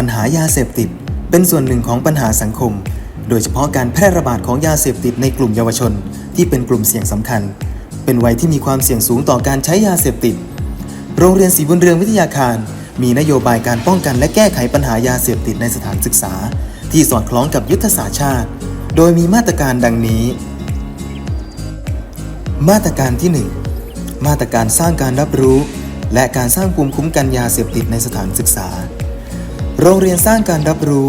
ัญหายาเสพติด เป็นส่วนหนึ่งของปัญหาสังคม โดยเฉพาะการแพร่ระบาดของยาเสพติดในกลุ่มเยาวชน ที่เป็นกลุ่มเสี่ยงสำคัญ เป็นวัยที่มีความเสี่ยงสูงต่อการใช้ยาเสพติด โรงเรียนศรีบุญเรืองวิทยาคาร มีนโยบายการป้องกันและแก้ไขปัญหายาเสพติดในสถานศึกษา ที่สอดคล้องกับยุทธศาสตร์ชาติ โดยมีมาตรการดังนี้ มาตรการที่ 1 มาตรการสร้างการรับรู้และการสร้างภูมิคุ้มกันยาเสพติดในสถานศึกษา รงเรียนสร้างการรับรู้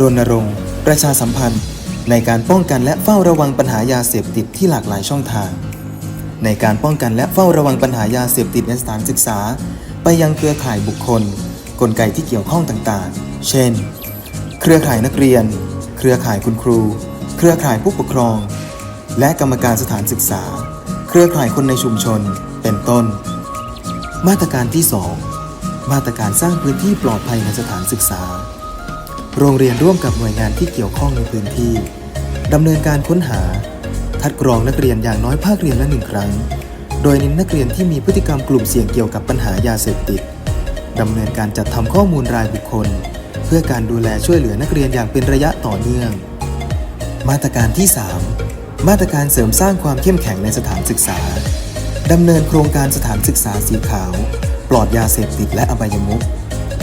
รณรงค์ ประชาสัมพันธ์ ในการป้องกันและเฝ้าระวังปัญหายาเสพติดที่หลากหลายช่องทาง ในการป้องกันและเฝ้าระวังปัญหายาเสพติดในสถานศึกษา ไปยังเครือข่ายบุคคล กลไกที่เกี่ยวข้องต่างๆ เช่น เครือข่ายนักเรียน เครือข่ายคุณครู เครือข่ายผู้ปกครอง และกรรมการสถานศึกษา เครือข่ายคนในชุมชน เป็นต้น มาตรการที่ 2 มาตรการสร้างพื้นที่ปลอดภัยในสถานศึกษา โรงเรียนร่วมกับหน่วยงานที่เกี่ยวข้องในพื้นที่ดำเนินการค้นหา คัดกรองนักเรียนอย่างน้อยภาคเรียนละหนึ่งครั้ง โดยเน้นนักเรียนที่มีพฤติกรรมกลุ่มเสี่ยงเกี่ยวกับปัญหายาเสพติดดำเนินการจัดทำข้อมูลรายบุคคล เพื่อการดูแลช่วยเหลือนักเรียนอย่างเป็นระยะต่อเนื่อง มาตรการที่ 3 มาตรการเสริมสร้างความเข้มแข็งในสถานศึกษาดำเนินโครงการสถานศึกษาสีขาว ปลอดยาเสพติดและอบายมุข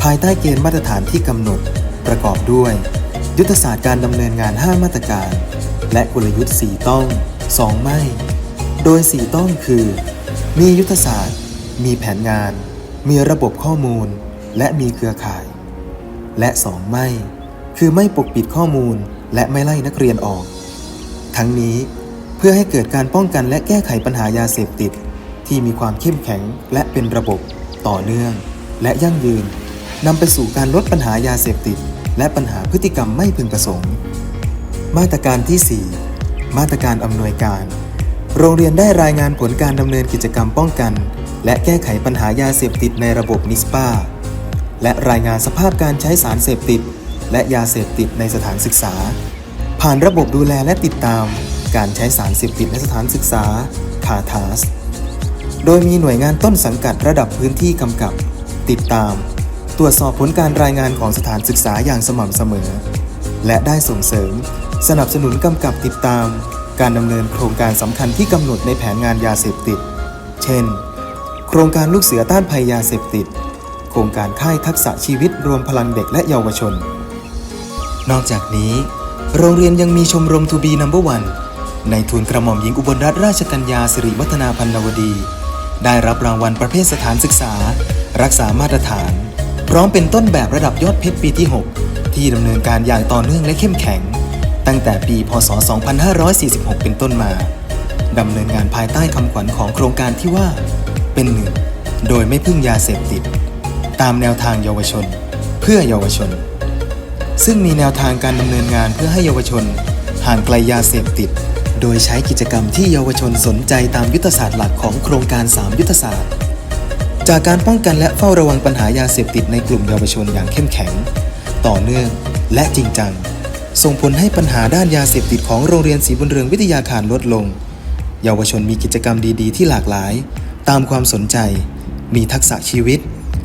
ภายใต้เกณฑ์มาตรฐานที่กำหนด ประกอบด้วย ยุทธศาสตร์การดำเนินงาน 5 มาตรการ และกลยุทธ์ 4 ต้อง 2 ไม่ โดย 4 ต้องคือ มียุทธศาสตร์ มีแผนงาน มีระบบข้อมูล และมีเครือข่าย และ 2 ไม่ คือไม่ปกปิดข้อมูลและไม่ไล่นักเรียนออก ทั้งนี้เพื่อให้เกิดการป้องกันและแก้ไขปัญหายาเสพติด ที่มีความเข้มแข็งและเป็นระบบ ต่อเนื่อง และยั่งยืนนำไปสู่การลดปัญหายาเสพติด และปัญหาพฤติกรรมไม่พึงประสงค์ มาตรการที่ 4 มาตรการอำนวยการ โรงเรียนได้รายงานผลการดำเนินกิจกรรมป้องกัน และแก้ไขปัญหายาเสพติดในระบบนิสปาและรายงานสภาพการใช้สารเสพติด และยาเสพติดในสถานศึกษา ผ่านระบบดูแลและติดตาม การใช้สารเสพติดในสถานศึกษาคาทาส โดยมีหน่วยงานต้นสังกัดระดับพื้นที่กำกับ ติดตาม ตรวจสอบผลการรายงานของสถานศึกษาอย่างสม่ำเสมอ และได้ส่งเสริม สนับสนุนกำกับติดตาม การดำเนินโครงการสำคัญที่กำหนดในแผนงานยาเสพติด เช่น โครงการลูกเสือต้านภัยยาเสพติด โครงการค่ายทักษะชีวิตรวมพลังเด็กและเยาวชน นอกจากนี้ โรงเรียนยังมีชมรมทูบีนัมเบอร์วันในทุนกระหม่อมหญิงอุบลรัตนราชกัญญาสิริวัฒนาพันนวดี ได้รับรางวัลประเภทสถานศึกษา รักษามาตรฐาน พร้อมเป็นต้นแบบระดับยอดเพชรปีที่ 6 ที่ดำเนินการอย่างต่อเนื่องและเข้มแข็ง ตั้งแต่ปี พศ 2546 เป็นต้นมาดำเนินงานภายใต้คำขวัญของโครงการที่ว่า เป็นหนึ่ง โดยไม่พึ่งยาเสพติด ตามแนวทางเยาวชน เพื่อเยาวชน ซึ่งมีแนวทางการดำเนินงานเพื่อให้เยาวชน ห่างไกลยาเสพติด โดยใช้กิจกรรมที่เยาวชนสนใจตามยุทธศาสตร์หลักของโครงการ 3 ยุทธศาสตร์ จากการป้องกันและเฝ้าระวังปัญหายาเสพติดในกลุ่มเยาวชนอย่างเข้มแข็ง ต่อเนื่องและจริงจัง ส่งผลให้ปัญหาด้านยาเสพติดของโรงเรียนศรีบุญเรืองวิทยาคารลดลง เยาวชนมีกิจกรรมดีๆ ที่หลากหลาย ตามความสนใจ มีทักษะชีวิต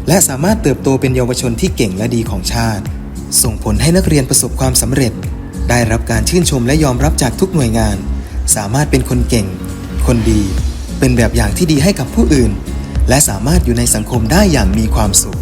และสามารถเติบโตเป็นเยาวชนที่เก่งและดีของชาติ ส่งผลให้นักเรียนประสบความสำเร็จ ได้รับการชื่นชมและยอมรับจากทุกหน่วยงาน สามารถเป็นคนเก่ง คนดี เป็นแบบอย่างที่ดีให้กับผู้อื่น และสามารถอยู่ในสังคมได้อย่างมีความสุข